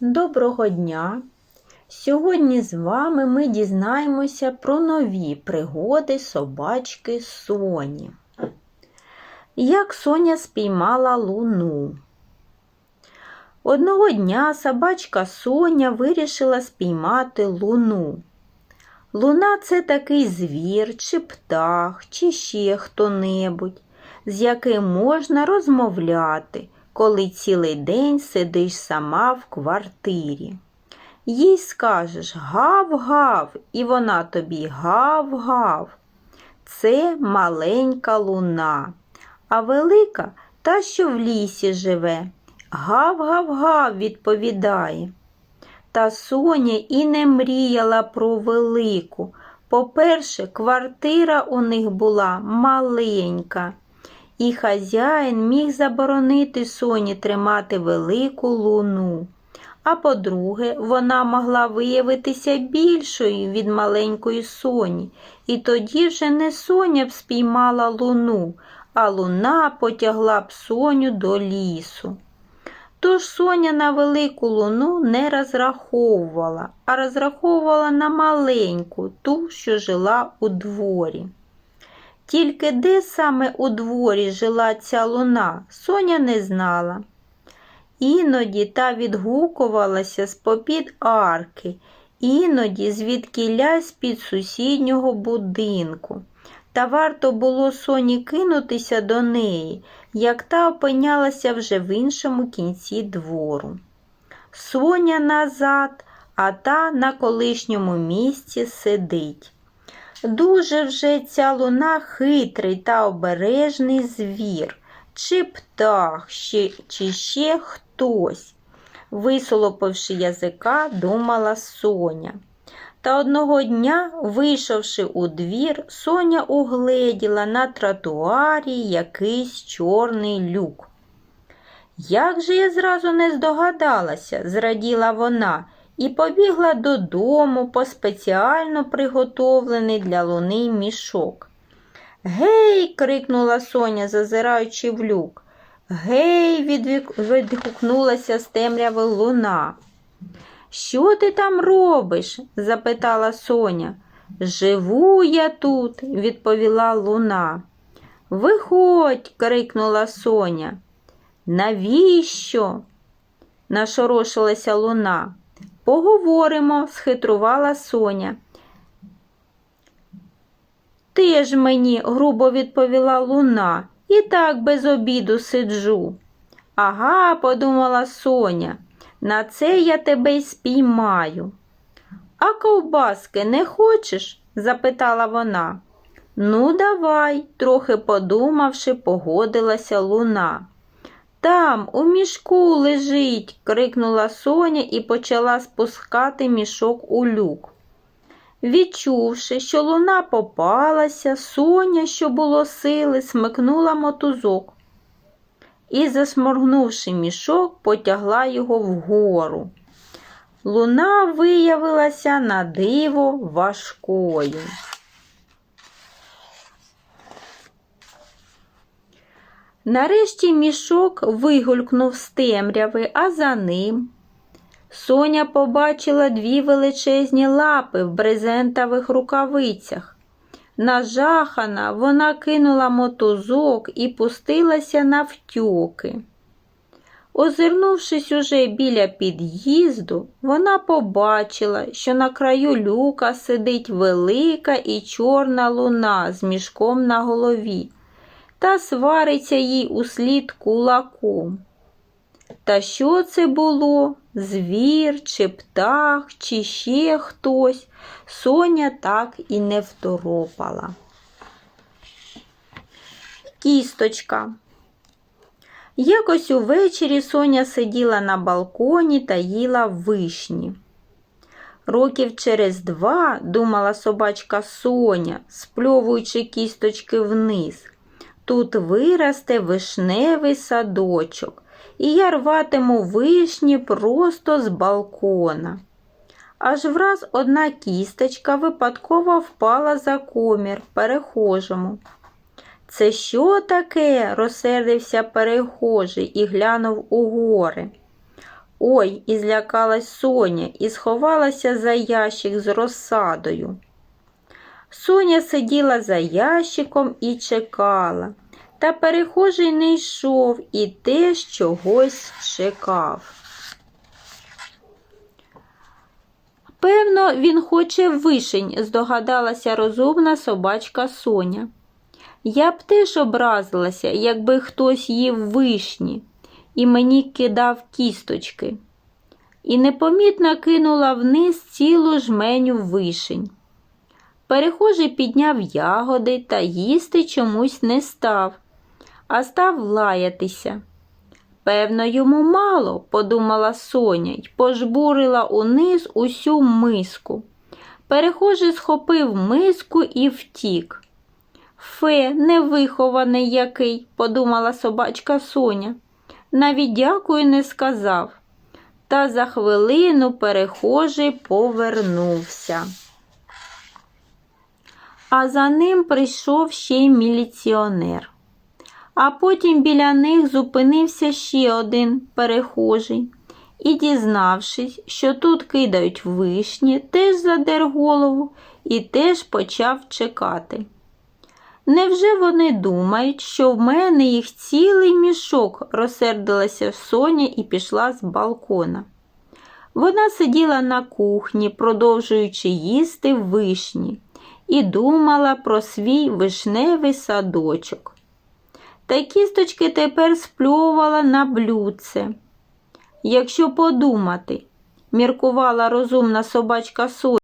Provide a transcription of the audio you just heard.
Доброго дня! Сьогодні з вами ми дізнаємося про нові пригоди собачки Соні. Як Соня спіймала луну. Одного дня собачка Соня вирішила спіймати луну. Луна це такий звір, чи птах, чи ще хто-небудь, з яким можна розмовляти, коли цілий день сидиш сама в квартирі. Їй скажеш гав-гав, і вона тобі гав-гав. Це маленька луна, а велика та, що в лісі живе. Гав-гав-гав відповідає. Та Соня і не мріяла про велику. По-перше, квартира у них була маленька, і хазяїн міг заборонити Соні тримати велику луну. А по-друге, вона могла виявитися більшою від маленької соні, і тоді вже не Соня б спіймала луну, а луна потягла б Соню до лісу. Тож Соня на велику луну не розраховувала, а розраховувала на маленьку, ту, що жила у дворі. Тільки де саме у дворі жила ця луна, Соня не знала. Іноді та відгукувалася з попід арки, іноді звідкіля з-під сусіднього будинку. Та варто було соні кинутися до неї, як та опинялася вже в іншому кінці двору. Соня назад, а та на колишньому місці сидить. Дуже вже ця луна хитрий та обережний звір, чи птах, чи ще хтось, висолопивши язика, думала Соня. Та одного дня, вийшовши у двір, Соня угледіла на тротуарі якийсь чорний люк. Як же я зразу не здогадалася, зраділа вона і побігла додому по спеціально приготовлений для луни мішок. Гей, крикнула Соня, зазираючи в люк. Гей, відгукнулася з темряви луна. Що ти там робиш? запитала Соня. Живу я тут, відповіла луна. Виходь, крикнула Соня. Навіщо? нашорошилася луна. Поговоримо, схитрувала Соня. Ти ж мені, грубо відповіла луна, і так без обіду сиджу. Ага, подумала Соня, на це я тебе й спіймаю. А ковбаски не хочеш? запитала вона. Ну, давай, трохи подумавши, погодилася луна. Там, у мішку лежить, крикнула Соня і почала спускати мішок у люк. Відчувши, що луна попалася, Соня, що було сили, смикнула мотузок і, засморгнувши мішок, потягла його вгору. Луна виявилася на диво важкою. Нарешті мішок вигулькнув з темряви, а за ним Соня побачила дві величезні лапи в брезентових рукавицях. Нажахана, вона кинула мотузок і пустилася навтьоки. Озирнувшись уже біля під'їзду, вона побачила, що на краю люка сидить велика і чорна луна з мішком на голові та свариться їй услід кулаком. Та що це було? Звір, чи птах, чи ще хтось, Соня так і не второпала. Кісточка. Якось увечері Соня сиділа на балконі та їла вишні. Років через два, думала собачка Соня, спльовуючи кісточки вниз. Тут виросте вишневий садочок, і я рватиму вишні просто з балкона. Аж враз одна кісточка випадково впала за комір перехожому. Це що таке? розсердився перехожий і глянув угори. Ой, і злякалась Соня і сховалася за ящик з розсадою. Соня сиділа за ящиком і чекала, та перехожий не йшов і теж чогось чекав. Певно, він хоче вишень, здогадалася розумна собачка Соня. Я б теж образилася, якби хтось їв вишні і мені кидав кісточки. І непомітно кинула вниз цілу жменю вишень. Перехожий підняв ягоди та їсти чомусь не став, а став лаятися. Певно, йому мало, подумала Соня й пожбурила униз усю миску. Перехожий схопив миску і втік. Фе, невихований який, подумала собачка Соня. Навіть дякую не сказав. Та за хвилину перехожий повернувся. А за ним прийшов ще й міліціонер. А потім біля них зупинився ще один перехожий і, дізнавшись, що тут кидають вишні, теж задер голову і теж почав чекати. Невже вони думають, що в мене їх цілий мішок, розсердилася Соня і пішла з балкона. Вона сиділа на кухні, продовжуючи їсти вишні, і думала про свій вишневий садочок. Та кісточки тепер спльовувала на блюдце. Якщо подумати, міркувала розумна собачка Соня,